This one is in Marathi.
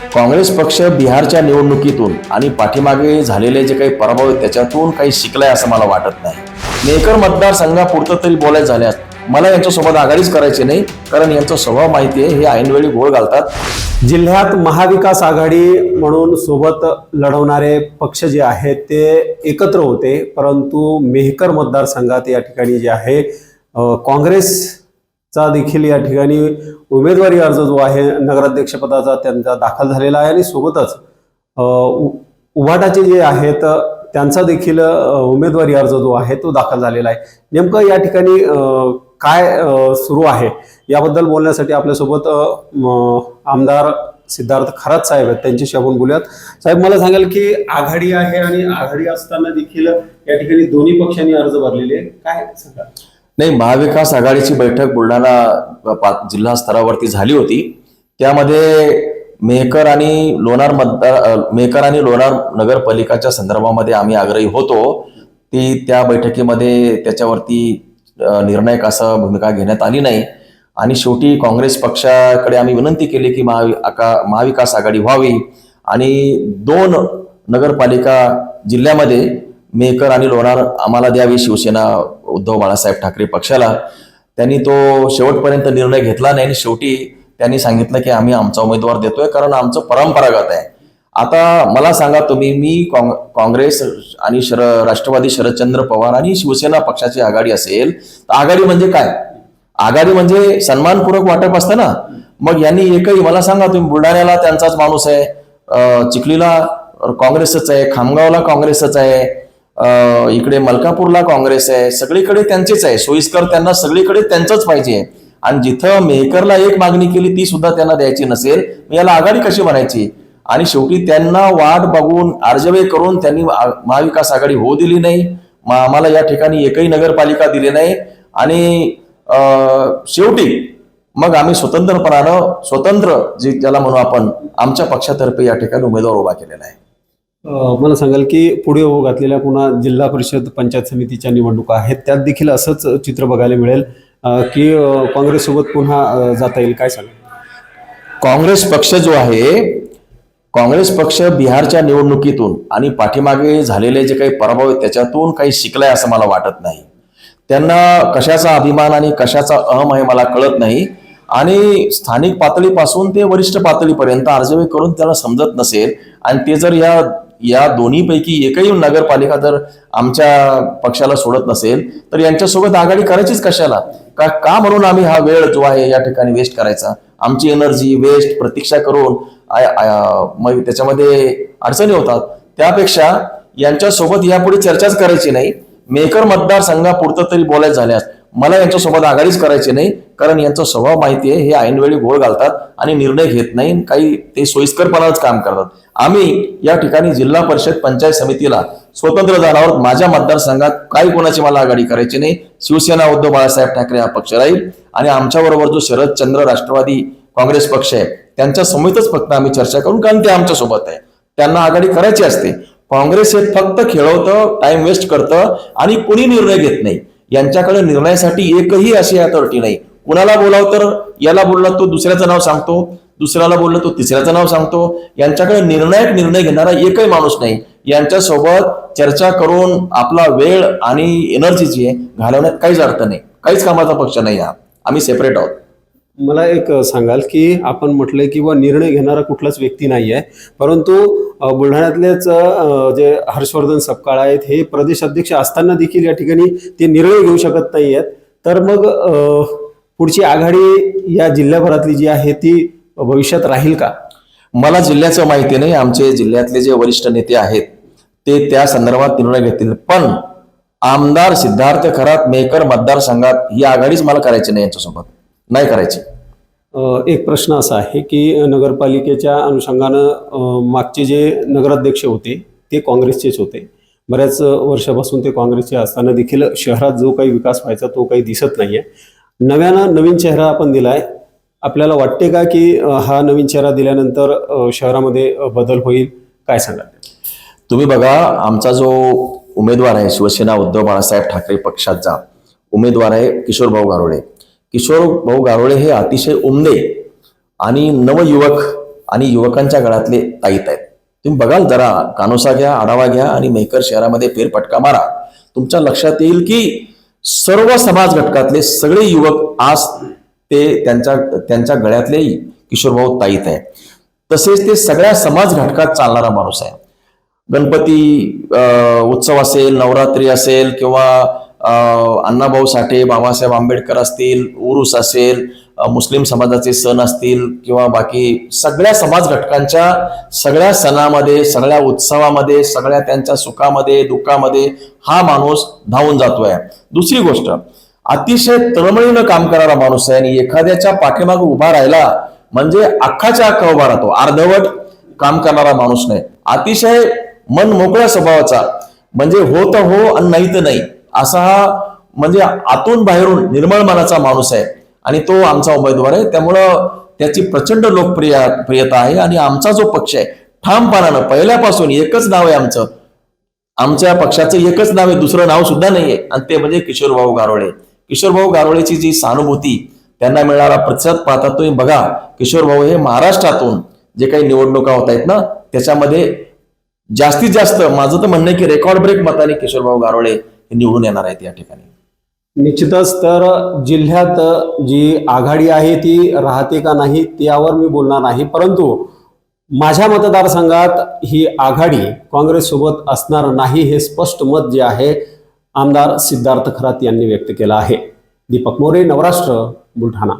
काँग्रेस पक्ष बिहारच्या निवडणुकीतून आणि पाठीमागे झालेले जे काही पराभव आहेत त्याच्यातून काही शिकलाय असं मला वाटत नाही. मेकर मतदारसंघापुरतं तरी बोलायचं झाल्यास मला यांच्यासोबत आघाडीच करायची नाही कारण यांचा स्वभाव माहिती आहे हे ऐनवेळी गोळ घालतात. जिल्ह्यात महाविकास आघाडी म्हणून सोबत लढवणारे पक्ष जे आहेत ते एकत्र होते परंतु मेहकर मतदारसंघात या ठिकाणी जे आहे काँग्रेस चा देखील या ठिकाणी उमेदवारी अर्ज जो आहे नगराध्यक्षपदाचा त्यांचा दाखल झालेला आहे आणि सोबतच उ- उभाटाचे जे आहेत त्यांचा देखील उमेदवारी अर्ज जो आहे तो दाखल झालेला आहे. नेमकं या ठिकाणी काय सुरू आहे? याबद्दल बोलण्यासाठी आपल्यासोबत आमदार सिद्धार्थ खरात साहेब आहेत. त्यांच्याशी आपण बोलूयात. साहेब मला सांगाल की आघाडी आहे आणि आघाडी असताना देखील या ठिकाणी दोन्ही पक्षांनी अर्ज भरलेले आहे. काय सांगा नाही महाविकास आघाडीची बैठक बुलढाणा पा- जिल्हा स्तरावरती झाली होती. त्यामध्ये मेहकर आणि लोणार मतदार मेहकर आणि लोणार नगरपालिकाच्या संदर्भामध्ये आम्ही आग्रही होतो ती त्या बैठकीमध्ये त्याच्यावरती निर्णायक असं भूमिका घेण्यात आली नाही. आणि शेवटी काँग्रेस पक्षाकडे आम्ही विनंती केली की महावि आका- महाविकास आघाडी व्हावी. आणि दोन नगरपालिका जिल्ह्यामध्ये मेकर आणि लोणार आम्हाला द्यावी शिवसेना उद्धव बाळासाहेब ठाकरे पक्षाला. त्यांनी तो शेवटपर्यंत निर्णय घेतला नाही आणि शेवटी त्यांनी सांगितलं की आम्ही आमचा उमेदवार देतोय कारण आमचं परंपरागत आहे. आता मला सांगा तुम्ही मी काँग्रेस आणि शर राष्ट्रवादी शरदचंद्र पवार आणि शिवसेना पक्षाची आघाडी असेल तर आघाडी म्हणजे काय? आघाडी म्हणजे सन्मानपूर्वक वाटप असतं ना? मग यांनी एकही मला सांगा तुम्ही बुलढाण्याला त्यांचाच माणूस आहे चिखलीला काँग्रेसच आहे खामगावला काँग्रेसच आहे इकडे मलकापूरला काँग्रेस आहे. सगळीकडे त्यांचेच आहे. सोयीस्कर त्यांना सगळीकडे त्यांचंच पाहिजे. आणि जिथं मेहकरला एक मागणी केली ती सुद्धा त्यांना द्यायची नसेल याला आघाडी कशी म्हणायची? आणि शेवटी त्यांना वाट बघून अर्जवे करून त्यांनी महाविकास आघाडी होऊ दिली नाही. आम्हाला या ठिकाणी एकही नगरपालिका दिली नाही. आणि शेवटी मग आम्ही स्वतंत्रपणानं स्वतंत्र जे ज्याला म्हणू आपण आमच्या पक्षातर्फे या ठिकाणी उमेदवार उभा केलेला आहे. मला सांगाल की पुढे होऊ घातलेल्या पुन्हा जिल्हा परिषद पंचायत समितीच्या निवडणुका आहेत. त्यात देखील असंच चित्र बघायला मिळेल. की काँग्रेससोबत पुन्हा जाता येईल. काय सांगा काँग्रेस पक्ष जो आहे काँग्रेस पक्ष बिहारच्या निवडणुकीतून आणि पाठीमागे झालेले जे काही पराभव आहेत त्याच्यातून काही शिकलाय असं मला वाटत नाही. त्यांना कशाचा अभिमान आणि कशाचा अहम आहे मला कळत नाही. आणि स्थानिक पातळीपासून ते वरिष्ठ पातळीपर्यंत अर्जवे करून त्याला समजत नसेल. आणि ते जर या या दोन्हीपैकी एकही नगरपालिका जर आमच्या पक्षाला सोडत नसेल तर यांच्यासोबत आघाडी करायचीच कशाला? का का म्हणून आम्ही हा वेळ जो आहे या ठिकाणी वेस्ट करायचा? आमची एनर्जी वेस्ट प्रतीक्षा करून मग त्याच्यामध्ये अडचणी होतात. त्यापेक्षा यांच्यासोबत यापुढे चर्चाच करायची नाही. मेकर मतदारसंघापुरतं तरी बोलायचं झाल्यास मला यांच्यासोबत आघाडीच करायची नाही कारण यांचा स्वभाव माहिती आहे हे ऐनवेळी गोळ घालतात आणि निर्णय घेत नाही काही ते सोयीस्करपणाच काम करतात. आम्ही या ठिकाणी जिल्हा परिषद पंचायत समितीला स्वतंत्र जाणार आहोत माझ्या मतदारसंघात काही कोणाची मला आघाडी करायची नाही. शिवसेना उद्धव बाळासाहेब ठाकरे हा पक्ष राहील आणि आमच्याबरोबर जो शरदचंद्र राष्ट्रवादी काँग्रेस पक्ष आहे त्यांच्या समेतच फक्त आम्ही चर्चा करून कारण ते आमच्यासोबत आहे. त्यांना आघाडी करायची असते. काँग्रेस हे फक्त खेळवतं टाइम वेस्ट करतं आणि कुणी निर्णय घेत नाही. यांच्याकडे निर्णयासाठी एकही अशी अथॉरिटी नाही. कुणाला बोलाव तर याला बोलला तो दुसऱ्याचं नाव सांगतो. दुसऱ्याला बोललं तो तिसऱ्याचं नाव सांगतो. यांच्याकडे निर्णायक निर्णय घेणारा एकही माणूस नाही. यांच्यासोबत चर्चा करून आपला वेळ आणि एनर्जी जी आहे घालवण्यात काहीच अर्थ नाही. काहीच कामाचा पक्ष नाही हा. आम्ही सेपरेट आहोत. मला एक सांगाल की आपण म्हटलंय की बा निर्णय घेणारा कुठलाच व्यक्ती नाही आहे परंतु बुलढाण्यातलेच जे हर्षवर्धन सपकाळ आहेत हे प्रदेश अध्यक्ष असताना देखील या ठिकाणी ते निर्णय घेऊ शकत नाही आहेत तर मग पुढची आघाडी या जिल्ह्याभरातली जी आहे ती भविष्यात राहील का? मला जिल्ह्याचं माहिती नाही आमचे जिल्ह्यातले जे वरिष्ठ नेते आहेत ते त्या संदर्भात निर्णय घेतील. पण आमदार सिद्धार्थ खरात मेकर मतदारसंघात ही आघाडीच मला करायची नाही यांच्यासोबत. नाही करायची. एक प्रश्न असा आहे की नगरपालिकेच्या अनुषंगानं मागचे जे नगराध्यक्ष होते ते काँग्रेसचेच होते. बऱ्याच वर्षापासून ते काँग्रेसचे असताना देखील शहरात जो काही विकास व्हायचा तो काही दिसत नाही आहे नव्यानं नवीन चेहरा आपण दिलाय आपल्याला वाटते का की हा नवीन चेहरा दिल्यानंतर शहरामध्ये बदल होईल? काय सांगाल? तुम्ही बघा आमचा जो उमेदवार आहे शिवसेना उद्धव बाळासाहेब ठाकरे पक्षाचा उमेदवार आहे किशोर भाऊ गारोळे किशोर भाऊ गारोळे हे अतिशय उमदे आणि नवयुवक आणि युवकांच्या गळातले ताईत आहेत. तुम्ही बघाल जरा कानोसा घ्या आढावा घ्या आणि मेहकर शहरामध्ये फेरफटका मारा. तुमच्या लक्षात येईल की सर्व समाज घटकातले सगळे युवक आज ते त्यांच्या त्यांच्या गळ्यातले किशोरभाऊ ताईत आहे तसेच ते सगळ्या समाज घटकात चालणारा माणूस आहे. गणपती अं, उत्सव असेल नवरात्री असेल किंवा अण्णाभाऊ साठे बाबासाहेब आंबेडकर असतील उरुस असेल मुस्लिम समाजाचे सण असतील किंवा बाकी सगळ्या समाज घटकांच्या सगळ्या सणामध्ये सगळ्या उत्सवामध्ये सगळ्या त्यांच्या सुखामध्ये दुःखामध्ये हा माणूस धावून जातोय. दुसरी गोष्ट अतिशय तळमळीनं काम करणारा माणूस आहे आणि एखाद्याच्या पाठीमागे उभा राहिला म्हणजे अख्खाच्या अख्खा उभा राहतो अर्धवट काम करणारा माणूस नाही. अतिशय मन मोकळ्या स्वभावाचा म्हणजे हो तर हो आणि नाही तर नाही असा हा म्हणजे आतून बाहेरून निर्मळ मनाचा माणूस आहे. आणि तो आमचा उमेदवार आहे. त्यामुळं त्याची प्रचंड लोकप्रिय प्रियता आहे आणि आमचा जो पक्ष आहे ठामपणानं पहिल्यापासून एकच नाव आहे आमचं. आमच्या पक्षाचं एकच नाव आहे दुसरं नाव सुद्धा नाहीये. आणि ते म्हणजे किशोरभाऊ गारोळे किशोरभाऊ गारोळेची जी सहानुभूती त्यांना मिळणारा प्रतिसाद पाहता तुम्ही बघा किशोरभाऊ हे महाराष्ट्रातून जे काही निवडणुका होत आहेत ना त्याच्यामध्ये जास्तीत जास्त माझं तर म्हणणं की रेकॉर्ड ब्रेक मताने किशोरभाऊ गारोळे हे निवडून येणार आहेत या ठिकाणी. निश्चितच तर जिल्ह्यात जी आघाडी आहे ती राहते का नाही त्यावर मी बोलणार नाही. परंतु माझ्या मतदारसंघात ही आघाडी काँग्रेससोबत असणार नाही हे स्पष्ट मत जे आहे आमदार सिद्धार्थ खरात यांनी व्यक्त केला आहे. दीपक मोरे नवराष्ट्र बुलढाणा.